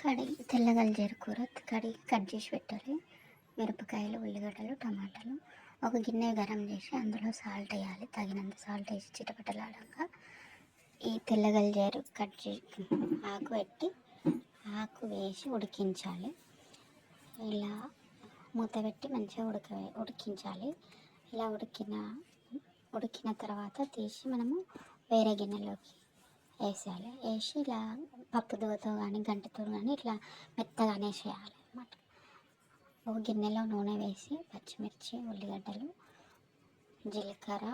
కడిగి తెల్లగల కూర కడిగి కట్ చేసి పెట్టాలి. మిరపకాయలు ఉల్లిగడ్డలు టమాటాలు ఒక గిన్నె గరం చేసి అందులో సాల్ట్ వేయాలి. తగినంత సాల్ట్ వేసి చిటపటలాడంగా ఈ తెల్లగల్జేరు కట్ చేసి ఆకు పెట్టి ఆకు వేసి ఉడికించాలి. ఇలా మూత పెట్టి మంచిగా ఉడక ఉడికించాలి. ఇలా ఉడికిన ఉడికిన తర్వాత తీసి మనము వేరే గిన్నెలోకి వేసేయాలి. వేసి ఇలా పప్పు దువ్వతో కానీ గంటతో కానీ ఇట్లా మెత్తగా అనేసేయాలి అనమాట ఒక గిన్నెలో నూనె వేసి పచ్చిమిర్చి ఉల్లిగడ్డలు జీలకర్ర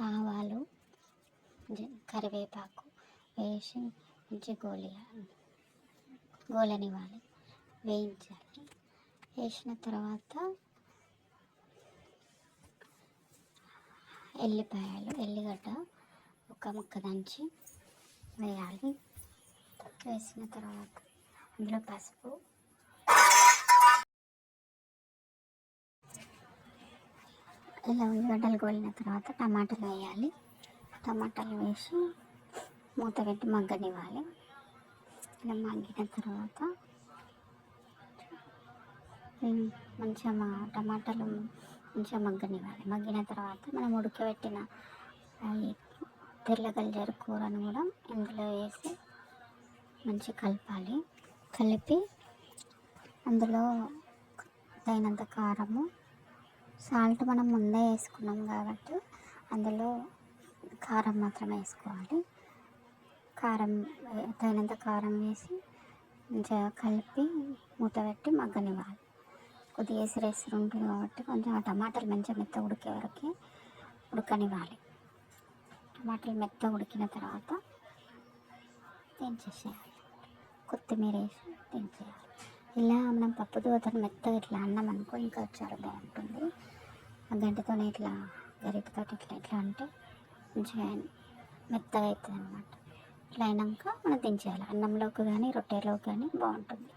ఆవాలు కరివేపాకు వేసి మంచి గోలియాలి. గోలనివ్వాలి. వేయించాలి. వేసిన తర్వాత ఎల్లిపాయలు ఎల్లిగడ్డ ఒక ముక్క దంచి వేయాలి. వేసిన తర్వాత అందులో పసుపు. ఇలా ఉల్లిగడ్డలు గోలిన తర్వాత టమాటాలు వేయాలి. టమాటాలు వేసి మూత పెట్టి మగ్గనివ్వాలి. ఇలా మగ్గిన తర్వాత మంచిగా మా టమాటాలు మంచిగా మగ్గనివ్వాలి. మగ్గిన తర్వాత మనం ఉడకబెట్టిన తెల్లగల్జర కూరను కూడా ఇందులో వేసి మంచిగా కలపాలి. కలిపి అందులో తగినంత కారము సాల్ట్ మనం ముందే వేసుకున్నాం కాబట్టి అందులో కారం మాత్రమే వేసుకోవాలి. కారం తగినంత కారం వేసి మంచిగా కలిపి మూత పెట్టి మగ్గనివ్వాలి. కొద్దిగా ఎసురు ఎసురు ఉంటుంది కాబట్టి కొంచెం ఆ టమాటాలు మంచిగా మెత్త ఉడికే వరకు ఉడకనివ్వాలి. టమాటాలు మెత్త ఉడికిన తర్వాత దించేసేయాలి కొత్తిమీర వేసి దించేయాలి ఇలా మనం పప్పు దోతను మెత్తగా ఇట్లా అన్నం అనుకో ఇంకా చాలా బాగుంటుంది. ఆ గంటతోనే ఇట్లా గరిటతో ఇట్లా ఇట్లా అంటే మంచిగా మెత్తగా అవుతుంది అనమాట ఇట్లా అయినాక మనం దించేయాలి అన్నంలోకి కానీ రొట్టెలోకి కానీ బాగుంటుంది.